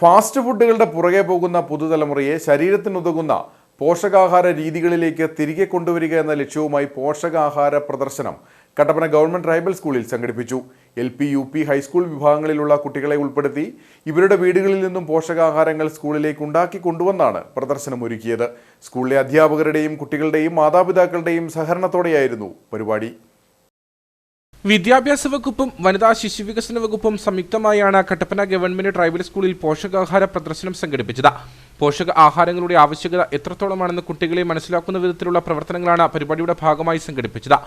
Fast ഫുഡുകളുടെ പുറകെ പോകുന്ന പുതുതലമുറയെ ശരീരത്തിനുതകുന്ന പോഷകാഹാര രീതികളിലേക്ക് തിരികെ കൊണ്ടുവരിക എന്ന ലക്ഷ്യവുമായി പോഷകാഹാര പ്രദർശനം കട്ടപ്പന ഗവൺമെന്റ് ട്രൈബൽ സ്കൂളിൽ സംഘടിപ്പിച്ചു. L P U P high school വിഭാഗങ്ങളിലുള്ള കുട്ടികളെ ഉൾപ്പെടുത്തി ഇവരുടെ വീടുകളിൽ നിന്നും പോഷകാഹാരങ്ങൾ സ്കൂളിലേക്ക് ഉണ്ടാക്കി കൊണ്ടുവന്നാണ് പ്രദർശനം ഒരുക്കിയത് സ്കൂളിലെ അധ്യാപകരുടെയും കുട്ടികളുടെയും മാതാപിതാക്കളുടെയും സഹകരണത്തോടെയായിരുന്നു പരിപാടി. വിദ്യാഭ്യാസ വകുപ്പും വനിതാ ശിശുവികസന വകുപ്പും സംയുക്തമായാണ് കട്ടപ്പന ഗവൺമെന്റ് ട്രൈബൽ സ്കൂളിൽ പോഷകാഹാര പ്രദർശനം സംഘടിപ്പിച്ചത്. പോഷക ആഹാരങ്ങളുടെ ആവശ്യകത എത്രത്തോളമാണെന്ന് കുട്ടികളെ മനസ്സിലാക്കുന്ന വിധത്തിലുള്ള പ്രവർത്തനങ്ങളാണ് പരിപാടിയുടെ ഭാഗമായി സംഘടിപ്പിച്ചത്.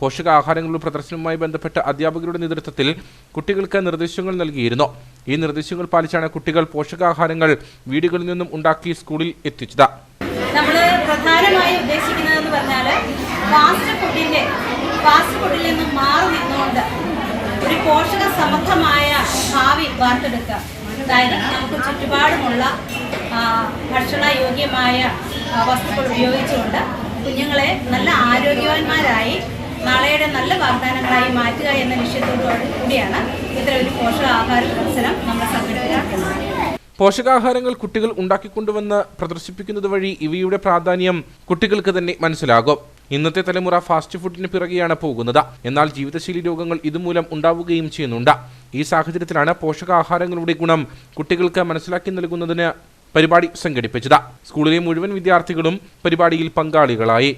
പോഷകാഹാരങ്ങളുടെ പ്രദർശനവുമായി ബന്ധപ്പെട്ട് അധ്യാപകരുടെ നേതൃത്വത്തിൽ കുട്ടികൾക്ക് നിർദ്ദേശങ്ങൾ നൽകിയിരുന്നു. ഈ നിർദ്ദേശങ്ങൾ പാലിച്ചാണ് കുട്ടികൾ പോഷകാഹാരങ്ങൾ വീടുകളിൽ നിന്നും ഉണ്ടാക്കി സ്കൂളിൽ എത്തിച്ചത്. നമ്മൾ പ്രധാനമായി പറഞ്ഞാൽ ഫാസ്റ്റ് ഫുഡിന്റെ ഫാസ്റ്റ് ഫുഡിൽ നിന്നും മാറി നിന്നുകൊണ്ട് ഒരു പോഷക സമൃദ്ധമായ ഭാവി വാർത്തെടുക്കുക. അതായത് നമുക്ക് ചുറ്റുപാടുമുള്ള ഭക്ഷണയോഗ്യമായ വസ്തുക്കൾ ഉപയോഗിച്ചുകൊണ്ട് കുഞ്ഞുങ്ങളെ നല്ല ആരോഗ്യവാന്മാരായി നാളെയുടെ നല്ല വാഗ്ദാനങ്ങളായി മാറ്റുക എന്ന ലക്ഷ്യത്തോടു കൂടിയാണ് ഇത്തരം ഒരു പോഷകാഹാര പ്രദർശനം നമ്മൾ സംഘടിപ്പിക്കുന്നത്. പോഷകാഹാരങ്ങൾ കുട്ടികൾ ഉണ്ടാക്കിക്കൊണ്ടുവന്ന് പ്രദർശിപ്പിക്കുന്നത് വഴി ഇവയുടെ പ്രാധാന്യം കുട്ടികൾക്ക് തന്നെ മനസ്സിലാകും. ഇന്നത്തെ തലമുറ ഫാസ്റ്റ് ഫുഡിന് പിറകെയാണ് പോകുന്നത്. എന്നാൽ ജീവിതശൈലി രോഗങ്ങൾ ഇതുമൂലം ഉണ്ടാവുകയും ചെയ്യുന്നുണ്ട്. ഈ സാഹചര്യത്തിലാണ് പോഷകാഹാരങ്ങളുടെ ഗുണം കുട്ടികൾക്ക് മനസ്സിലാക്കി നൽകുന്നതിന് പരിപാടി സംഘടിപ്പിച്ചത്. സ്കൂളിലെ മുഴുവൻ വിദ്യാർത്ഥികളും പരിപാടിയിൽ പങ്കാളികളായി.